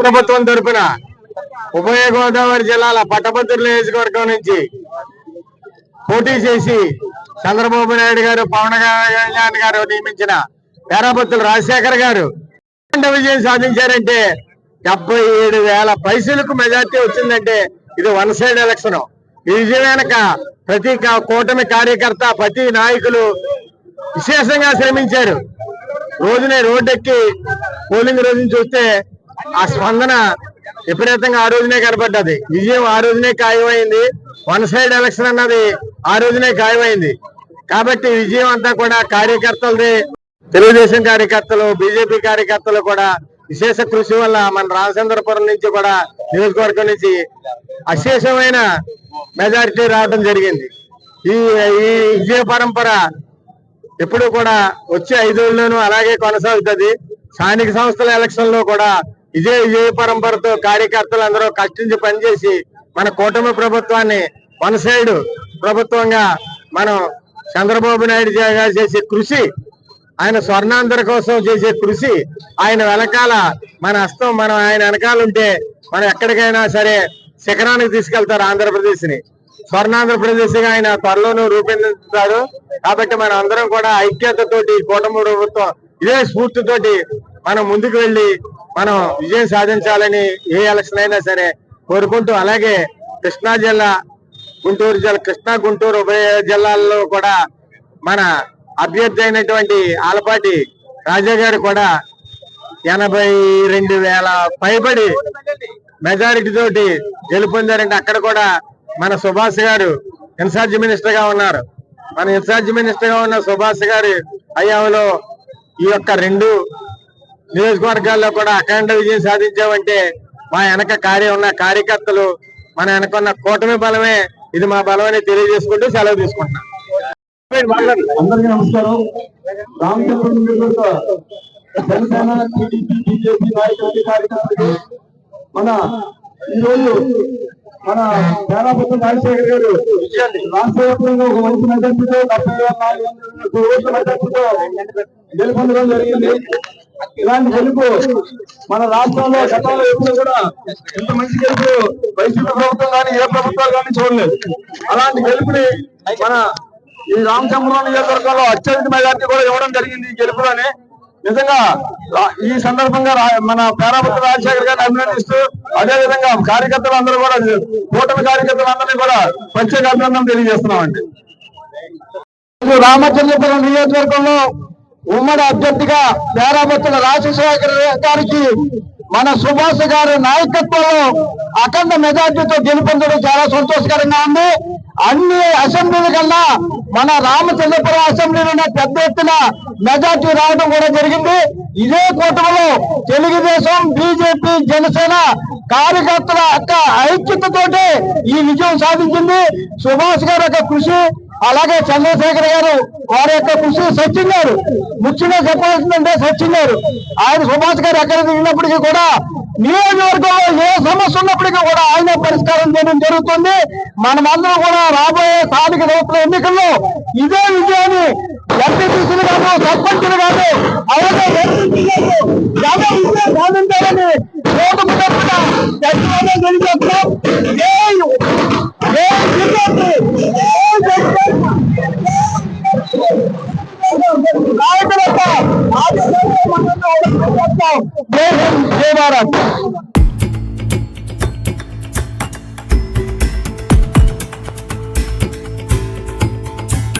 ప్రభుత్వం తరపున ఉభయ గోదావరి జిల్లాల పట్టభద్రుల నియోజకవర్గం నుంచి పోటీ చేసి చంద్రబాబు నాయుడు గారు పవన్ కళ్యాణ్ గారు నియమించిన పేరాపత్తులు రాజశేఖర్ గారు విజయం సాధించారంటే డెబ్బై ఏడు వేల పైసలకు మెజార్టీ వచ్చిందంటే ఇది వన్ సైడ్ ఎలక్షన్. ఈ విజయం వెనక ప్రతి కూటమి కార్యకర్త ప్రతి నాయకులు విశేషంగా శ్రమించారు. రోజునే రోడ్డెక్కి పోలింగ్ రోజున చూస్తే ఆ స్పందన విపరీతంగా ఆ రోజునే కనబడ్డది విజయం ఆ రోజునే ఖాయమైంది. వన్ సైడ్ ఎలక్షన్ అన్నది ఆ రోజునే ఖాయమైంది. కాబట్టి విజయం అంతా కూడా కార్యకర్తలది. తెలుగుదేశం కార్యకర్తలు బీజేపీ కార్యకర్తలు కూడా విశేష కృషి వల్ల మన రామచంద్రపురం నుంచి కూడా నియోజకవర్గం నుంచి అశేషమైన మెజారిటీ రావడం జరిగింది. ఈ ఈ విజయ పరంపర ఎప్పుడు కూడా వచ్చే ఐదేళ్ళను అలాగే కొనసాగుతుంది. స్థానిక సంస్థల ఎలక్షన్లో కూడా ఇదే విజయ పరంపరతో కార్యకర్తలు అందరూ కష్టించి పనిచేసి మన కూటమి ప్రభుత్వాన్ని మన సైడ్ ప్రభుత్వంగా మనం చంద్రబాబు నాయుడు గారు చేసే కృషి ఆయన స్వర్ణాంధ్ర కోసం చేసే కృషి ఆయన వెనకాల మన హస్తం మనం ఆయన వెనకాల ఉంటే మనం ఎక్కడికైనా సరే శిఖరానికి తీసుకెళ్తారు ఆంధ్రప్రదేశ్ని స్వర్ణాంధ్రప్రదేశ్గా ఆయన త్వరలోనూ రూపొందిస్తారు కాబట్టి మనం అందరం కూడా ఐక్యతతోటి కూటమి ప్రభుత్వం ఇదే స్ఫూర్తితోటి మనం ముందుకు వెళ్ళి మనం విజయం సాధించాలని ఏ ఎలక్షన్ అయినా సరే కోరుకుంటూ అలాగే కృష్ణా జిల్లా గుంటూరు జిల్లా కృష్ణా గుంటూరు ఉభయ జిల్లాల్లో కూడా మన అభ్యర్థి అయినటువంటి ఆలపాటి రాజా గారు కూడా ఎనభై రెండు వేల పైబడి మెజారిటీ తోటి గెలుపొందారంటే అక్కడ కూడా మన సుభాష్ గారు ఇన్ఛార్జ్ మినిస్టర్గా ఉన్నారు. మన ఇన్ఛార్జ్ మినిస్టర్గా ఉన్న సుభాష్ గారి హయాంలో ఈ యొక్క రెండు నియోజకవర్గాల్లో కూడా అఖండ విజయం సాధించామంటే మా వెనక కార్య ఉన్న కార్యకర్తలు మన వెనక ఉన్న కూటమి బలమే. ఇది మా బలమని తెలియజేసుకుంటూ సెలవు తీసుకుంటున్నాం. అందరికీ నమస్కారం. జనసేన టీడీపీ బీజేపీ నాయకులకి కార్యకర్తలకి మన ఈ మన పేరాపతి రాజశేఖర్ గారు రాష్ట్ర వ్యాప్తంగా ఒక మంచి మెజార్టీతో డెబ్బై వేల నాలుగు వందల ఓట్ల మెజార్టీతో గెలుపొందడం జరిగింది. ఇలాంటి గెలుపు మన రాష్ట్రంలో గతంలో ఎప్పుడు కూడా ఇంత మంచి గెలుపు వైసీపీ ప్రభుత్వం కానీ ఏ ప్రభుత్వాలు కానీ చూడలేదు. అలాంటి గెలుపుని మన ఈ రామచంద్రరావు నియోజకవర్గంలో అత్యధిక మెజార్టీ కూడా ఇవ్వడం జరిగింది ఈ గెలుపులోనే. నిజంగా ఈ సందర్భంగా మన పేరాపతి రాజశేఖర్ గారిని అభినందిస్తూ అదే విధంగా కార్యకర్తలు అందరూ కూడా కూటమి కార్యకర్తలు అందరినీ కూడా ప్రత్యేక అభినందన తెలియజేస్తున్నామండి. రామచంద్రపురం నియోజకవర్గంలో ఉమ్మడి అభ్యర్థిగా పేరాపత్తుల రాజశేఖర్ గారికి మన సుభాష్ గారి నాయకత్వంలో అఖండ మెజార్టీతో గెలుపొందడం చాలా సంతోషకరంగా ఉంది. అన్ని అసెంబ్లీల కన్నా మన రామచంద్రపురం అసెంబ్లీలో పెద్ద ఎత్తున మెజార్టీ రావడం కూడా జరిగింది. ఇదే కూటమిలో తెలుగుదేశం బీజేపీ జనసేన కార్యకర్తల యొక్క ఐక్యతతోటి ఈ విజయం సాధించింది. సుభాష్ గారి యొక్క కృషి అలాగే చంద్రశేఖర్ గారు వారి యొక్క కృషి సచిన్ గారు. ముఖ్యంగా చెప్పాల్సిందంటే సచిన్ గారు. ఆయన సుభాష్ గారు ఎక్కడ తిరిగినప్పటికీ కూడా నియోజకవర్గంలో ఏ సమస్య ఉన్నప్పటికీ కూడా ఆయన పరిష్కారం చేయడం జరుగుతుంది. మనమందరం కూడా రాబోయే స్థానిక సంస్థల ఎన్నికల్లో ఇదే విజయాన్ని ఎంపీటీసీలు కాదు సర్పంచులు కాదు అలాగే సాధించాలని mübarek.